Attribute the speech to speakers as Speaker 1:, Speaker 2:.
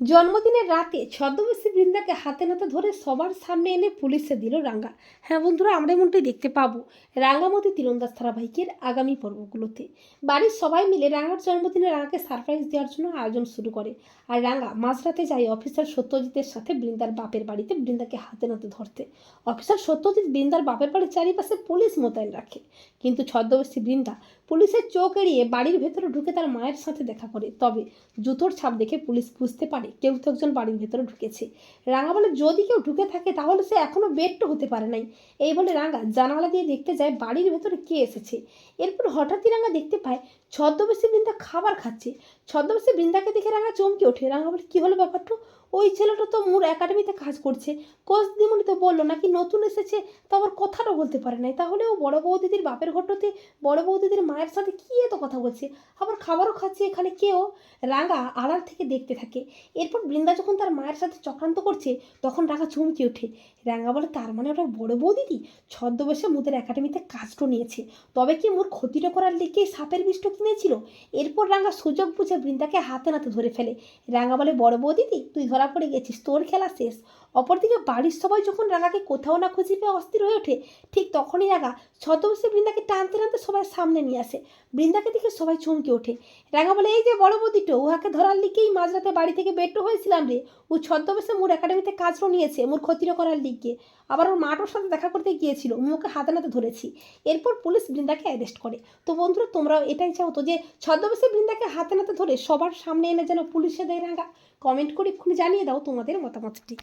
Speaker 1: জন্মদিনের রাতে ছদ্মবেশী বৃন্দাকে হাতে নাতে ধরে সবার সামনে এনে পুলিশে দিল রাঙ্গা। হ্যাঁ বন্ধুরা, আমরা এমনটাই দেখতে পাবো রাঙ্গামতি তীরন্দাজ ধারাবাহিকের আগামী পর্বগুলোতে। বাড়ির সবাই মিলে রাঙ্গার জন্মদিনে রাঙ্গাকে সারপ্রাইজ দেওয়ার জন্য আয়োজন শুরু করে। আর রাঙ্গা মাঝরাতে যায় অফিসার সত্যজিতের সাথে বৃন্দার বাপের বাড়িতে বৃন্দাকে হাতে নাতে ধরতে। অফিসার সত্যজিৎ বৃন্দার বাপের বাড়ির চারিপাশে পুলিশ মোতায়েন রাখে। কিন্তু ছদ্মবেশী বৃন্দা পুলিশের চোখ এড়িয়ে বাড়ির ভেতরে ঢুকে তার মায়ের সাথে দেখা করে। তবে জুতোর ছাপ দেখে পুলিশ বুঝতে পারে কেউ তো একজন বাড়ির ভেতরে ঢুকেছে। রাঙা বলে, যদি কেউ ঢুকে থাকে, তাহলে সে এখনও বেডটা হতে পারে নাই। এই বলে রাঙা জানালা দিয়ে দেখতে যায় বাড়ির ভেতরে কে এসেছে। এরপর হঠাৎই রাঙা দেখতে পায় ছদ্মবেশী বৃন্দা খাবার খাচ্ছে। ছদ্মবেশী বৃন্দাকে দেখে রাঙা চমকে ওঠে। রাঙা বলে, কী হলো ব্যাপারটা? ওই ছেলেটা তো মোর একাডেমিতে কাজ করছে। কোচ দিমণি তো বলল, নাকি নতুন এসেছে? তো আবার কথাটা বলতে পারে নাই। তাহলে ও বড় বৌদিদির বাপের ঘটতে বড় বৌদিদির মায়ের সাথে কী এত কথা বলছে? আবার খাবারও খাচ্ছে এখানে কেউ রাঙা আড়াল থেকে দেখতে থাকে। এরপর বৃন্দা যখন তার মায়ের সাথে চক্রান্ত করছে, তখন রাঙা চমকে ওঠে। রাঙা বলে, তার মানে ওটা বড় বৌদিদি? ছদ্মবেশে মুদের একাডেমিতে কাজটা নিয়েছে। তবে কি মোর ক্ষতিটা করার লিগে সাপের বিষ্ট কিনেছিল? এরপর রাঙা সুযোগ বুঝে বৃন্দাকে হাতে নাতে ধরে ফেলে। রাঙা বলে, বড় বৌদিদি, তুই ধরা পড়ে গেছিস, তোর খেলা শেষ। অপরদিকে বাড়ির সবাই যখন রাঙাকে কোথাও না খুঁজে পেয়ে অস্থির হয়ে ওঠে, ঠিক তখনই রাঙা ছদ্মবেশে বৃন্দাকে টানতে টানতে সবাই সামনে নিয়ে আসে। বৃন্দাকে দেখে সবাই চমকে ওঠে। রাঙা বলে, এই যে বড় বৌদিটো, উহাকে ধরার লিগেই মাঝরাতে বাড়ি থেকে বেটো হয়েছিলাম রে। ও ছদ্মবেশে মোর একাডেমিতে কাজও নিয়েছে, মোর ক্ষতির করার লিগে। আবার ওর মাটোর সাথে দেখা করতে গিয়েছিল মুখে হাতে নাতে ধরেছি। এরপর পুলিশ বৃন্দাকে অ্যারেস্ট করে। তো বন্ধুরা, তোমরাও এটাই চাও তো যে, ছদ্মবেশে বৃন্দাকে হাতে নাতে ধরে সবার সামনে এনে যেন পুলিশে দেয় রাঙা। কমেন্ট করে এক্ষুনি জানিয়ে দাও তোমাদের মতামতটি।